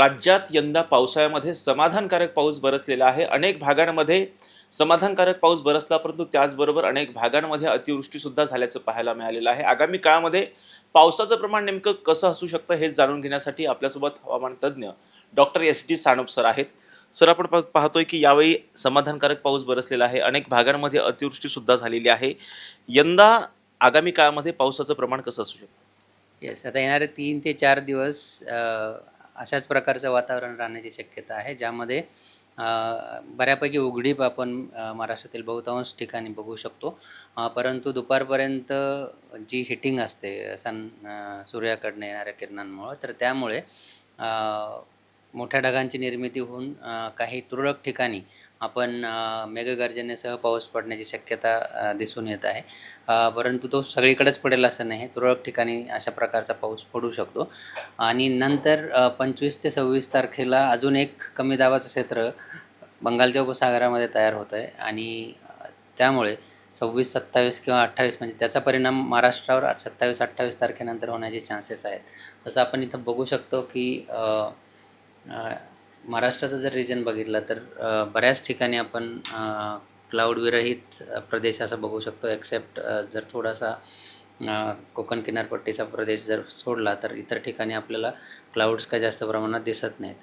राज्यात यंदा पावसाळ्यामध्ये समाधानकारक पाऊस बरसलेला आहे. अनेक भागांमध्ये समाधानकारक पाऊस बरसला परंतु त्याचबरोबर अनेक भागांमध्ये अतिवृष्टीसुद्धा झाल्याचं पाहायला मिळालेलं आहे. आगामी काळामध्ये पावसाचं प्रमाण नेमकं कसं असू शकतं हे जाणून घेण्यासाठी आपल्यासोबत हवामान तज्ज्ञ doctor S D Sanap sir आहेत. सर आपण पाहतोय की यावेळी समाधानकारक पाऊस बरसलेला आहे. अनेक भागांमध्ये अतिवृष्टीसुद्धा झालेली आहे. यंदा आगामी काळामध्ये पावसाचं प्रमाण कसं असू शकतं? येस आता येणारे तीन ते चार दिवस अशाच प्रकारचं वातावरण राहण्याची शक्यता आहे ज्यामध्ये बऱ्यापैकी उघडीप आपण महाराष्ट्रातील बहुतांश ठिकाणी बघू शकतो. परंतु दुपारपर्यंत जी हिटिंग असते सन सूर्याकडनं येणाऱ्या किरणांमुळं तर त्यामुळे मोठ्या ढगांची निर्मिती होऊन काही तुरळक ठिकाणी आपण मेघगर्जनेसह पाऊस पडण्याची शक्यता दिसून येत आहे. परंतु तो सगळीकडेच पडेल असं नाही. तुरळक ठिकाणी अशा प्रकारचा पाऊस पडू शकतो. आणि नंतर पंचवीस ते सव्वीस तारखेला अजून एक कमी दाबाचं क्षेत्र बंगालच्या उपसागरामध्ये तयार होतं आहे आणि त्यामुळे सव्वीस सत्तावीस किंवा अठ्ठावीस म्हणजे त्याचा परिणाम महाराष्ट्रावर सत्तावीस अठ्ठावीस तारखेनंतर होण्याचे चान्सेस आहेत. जसं आपण इथं बघू शकतो की महाराष्ट्राचं जर रिजन बघितलं तर बऱ्याच ठिकाणी आपण क्लाउड विरहित प्रदेश असं बघू शकतो एक्सेप्ट जर थोडासा कोकण किनारपट्टीचा प्रदेश जर सोडला तर इतर ठिकाणी आपल्याला क्लाउड्स काय जास्त प्रमाणात दिसत नाहीत.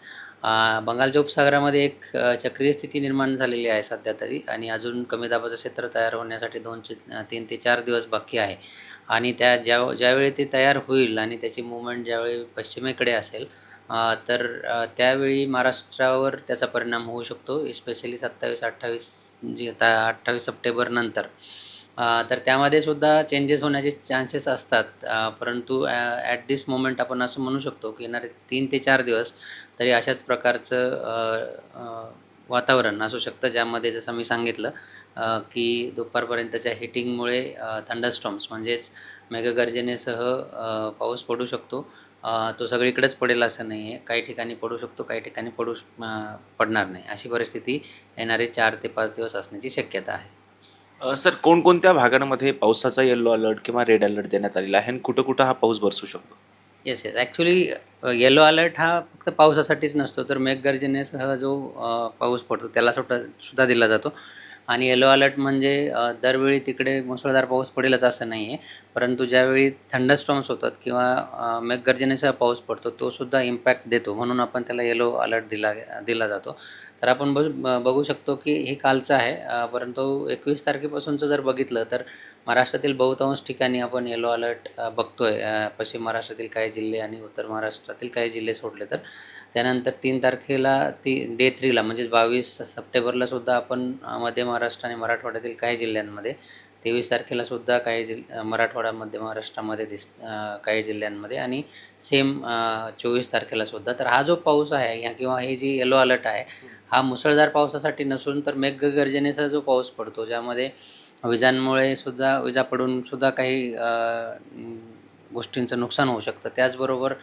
बंगालच्या उपसागरामध्ये एक चक्रीय स्थिती निर्माण झालेली आहे सध्या तरी आणि अजून कमी दाबाचं क्षेत्र तयार होण्यासाठी दोनचे तीन ते चार दिवस बाकी आहे. आणि त्या ज्या ज्यावेळी ते तयार होईल आणि त्याची मुवमेंट ज्यावेळी पश्चिमेकडे असेल तर त्यावेळी महाराष्ट्रावर त्याचा परिणाम होऊ शकतो स्पेशली सत्तावीस अठ्ठावीस जी आता अठ्ठावीस सप्टेंबरनंतर तर त्यामध्ये सुद्धा चेंजेस होण्याचे चान्सेस असतात. परंतु ॲट दिस मोमेंट आपण असं म्हणू शकतो की येणारे तीन ते चार दिवस तरी अशाच प्रकारचं वातावरण असू शकतं. ज्यामध्ये जसं मी सांगितलं की दुपारपर्यंतच्या हिटिंगमुळे थंडरस्टॉम्स म्हणजेच मेघगर्जनेसह पाऊस पडू शकतो. तो सगळीकडेच पडेल असं नाही आहे काही ठिकाणी पडू शकतो काही ठिकाणी पडू पडणार नाही. अशी परिस्थिती येणारे चार ते पाच दिवस असण्याची शक्यता आहे. सर कोणकोणत्या भागांमध्ये पावसाचा येल्लो अलर्ट किंवा रेड अलर्ट देण्यात आलेला आहे आणि कुठं कुठं हा पाऊस बरसू शकतो? Yes yes actually yellow alert हा फक्त पावसासाठीच नसतो तर मेघगर्जनेसह जो पाऊस पडतो त्याला सुद्धा सुद्धा दिला जातो. आणि येलो अलर्ट म्हणजे दरवेळी तिकडे मुसळधार पाऊस पडेलच असं नाही आहे परंतु ज्यावेळी थंडरस्टॉम्स होतात किंवा अ, मेघगर्जनेसह पाऊस पडतो तो सुद्धा इम्पॅक्ट देतो. म्हणून आपण त्याला येलो अलर्ट दिला दिला जातो. तर आपण बघ ब- बघू शकतो की हे कालचं आहे. परंतु एकवीस तारखेपासूनचं जर बघितलं तर महाराष्ट्रातील बहुतांश ठिकाणी आपण येलो अलर्ट बघतो बघतोय. पश्चिम महाराष्ट्रातील काही जिल्हे आणि उत्तर महाराष्ट्रातील काही जिल्हे सोडले तर. त्यानंतर तीन तारखेला ती डे थ्रीला म्हणजेच बावीस सप्टेंबरला सुद्धा आपण मध्य महाराष्ट्र आणि मराठवाड्यातील काही जिल्ह्यांमध्ये तेवीस तारखेला सुद्धा काही जिल मराठवाडा मध्य महाराष्ट्रामध्ये दिस काही जिल्ह्यांमध्ये आणि सेम चोवीस तारखेला सुद्धा. तर हा जो पाऊस आहे ह्या किंवा हे जी येलो अलर्ट आहे हा मुसळधार पावसासाठी नसून तर मेघगर्जनेचा जो पाऊस पडतो ज्यामध्ये विजांमुळे सुद्धा विजा पडून सुद्धा काही गोष्टींचं नुकसान होऊ शकतं. त्याचबरोबर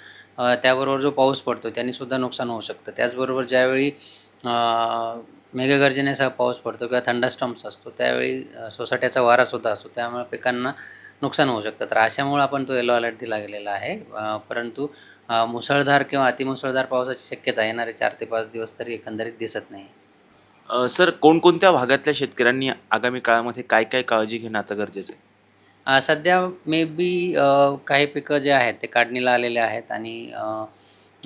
त्याबरोबर जो पाऊस पडतो त्यांनी सुद्धा नुकसान होऊ शकतं. त्याचबरोबर ज्यावेळी मेघगर्जनेसह पाऊस पडतो किंवा थंडरस्टॉम्स असतो त्यावेळी सोसाट्याचा वारासुद्धा असतो. त्यामुळे पिकांना नुकसान होऊ शकतं. तर अशामुळे आपण तो येलो अलर्ट दिला गेलेला आहे. परंतु मुसळधार किंवा अतिमुसळधार पावसाची शक्यता येणारे चार ते पाच दिवस तरी एकंदरीत दिसत नाही. सर कोणकोणत्या भागातल्या शेतकऱ्यांनी आगामी काळामध्ये काय काय काळजी घेणं आता गरजेचं आहे? सध्या मे बी काही पिकं जे आहेत ते काढणीला आलेले आहेत आणि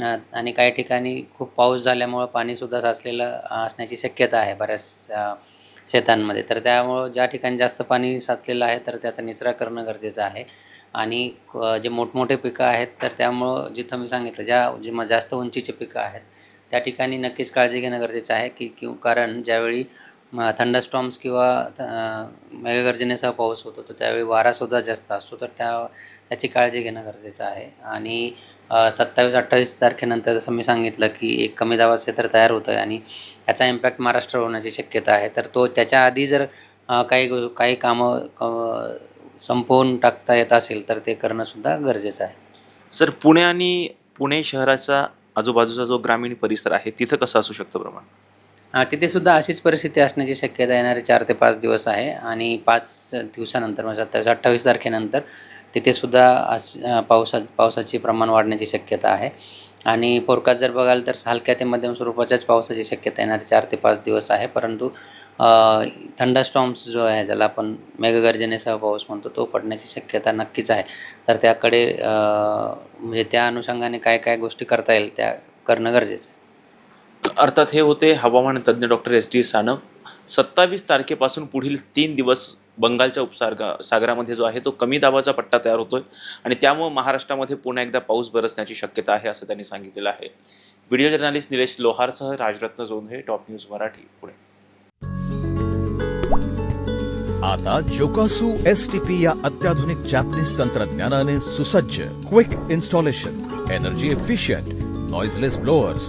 आणि काही ठिकाणी खूप पाऊस झाल्यामुळं पाणीसुद्धा साचलेलं असण्याची शक्यता आहे बऱ्याच शेतांमध्ये. तर त्यामुळं ज्या ठिकाणी जास्त पाणी साचलेलं आहे तर त्याचा निचरा करणं गरजेचं आहे. आणि जे मोठमोठे पिकं आहेत तर त्यामुळं जिथं मी सांगितलं ज्या जे म- जास्त उंचीचे पिकं आहेत त्या ठिकाणी नक्कीच काळजी घेणं गरजेचं आहे की किंवा कारण ज्यावेळी थंडरस्टॉम्स किंवा मेघगर्जनेसह पाऊस होतो तर त्यावेळी वारासुद्धा जास्त असतो. तर त्या त्याची काळजी घेणं गरजेचं आहे. आणि सत्तावीस अठ्ठावीस तारखेनंतर जसं मी सांगितलं की एक कमी दाबाचं क्षेत्र तयार होतं आहे आणि त्याचा इम्पॅक्ट महाराष्ट्रावर होण्याची शक्यता आहे. तर तो त्याच्या आधी जर काही काही कामं संपवून टाकता येत असेल तर ते करणंसुद्धा गरजेचं आहे. सर पुणे आणि पुणे शहराचा आजूबाजूचा जो ग्रामीण परिसर आहे तिथं कसं असू शकतं प्रमाण? अ, तिथे सुद्धा अशीच परिस्थिती असण्याची शक्यता येणारे चार ते पाच दिवस आहे. आणि पाच दिवसानंतर म्हणजे सत्तावीस अठ्ठावीस तारखेनंतर तिथेसुद्धा अस पावसा पावसाचे प्रमाण वाढण्याची शक्यता आहे. आणि फोरकास्ट जर बघाल तर हलक्या ते मध्यम स्वरूपाच्याच पावसाची शक्यता येणारे चार ते पाच दिवस आहे. परंतु थंडरस्टॉम्स जो आहे ज्याला आपण मेघगर्जनेसह पाऊस म्हणतो तो पडण्याची शक्यता नक्कीच आहे. तर त्याकडे म्हणजे त्या अनुषंगाने काय काय गोष्टी करता येईल त्या करणं गरजेचं आहे. अर्थात हे होते हवामान तज्ज्ञ डॉक्टर एस डी सानप. सत्तावीस तारखेपासून पुढील तीन दिवस बंगालच्या उपसारगा सागरामध्ये जो आहे तो कमी दाबाचा पट्टा तयार होतोय आणि त्यामुळे महाराष्ट्रामध्ये पुन्हा एकदा पाऊस बरसण्याची शक्यता आहे असं त्यांनी सांगितलेलं आहे. व्हिडिओ जर्नालिस्ट निलेश लोहारसह राजरत्न जोंधळे टॉप न्यूज मराठी पुणे. आता जोकासू एस टी पी या अत्याधुनिक जॅपनीज तंत्रज्ञानाने सुसज्ज quick installation energy efficient noiseless blowers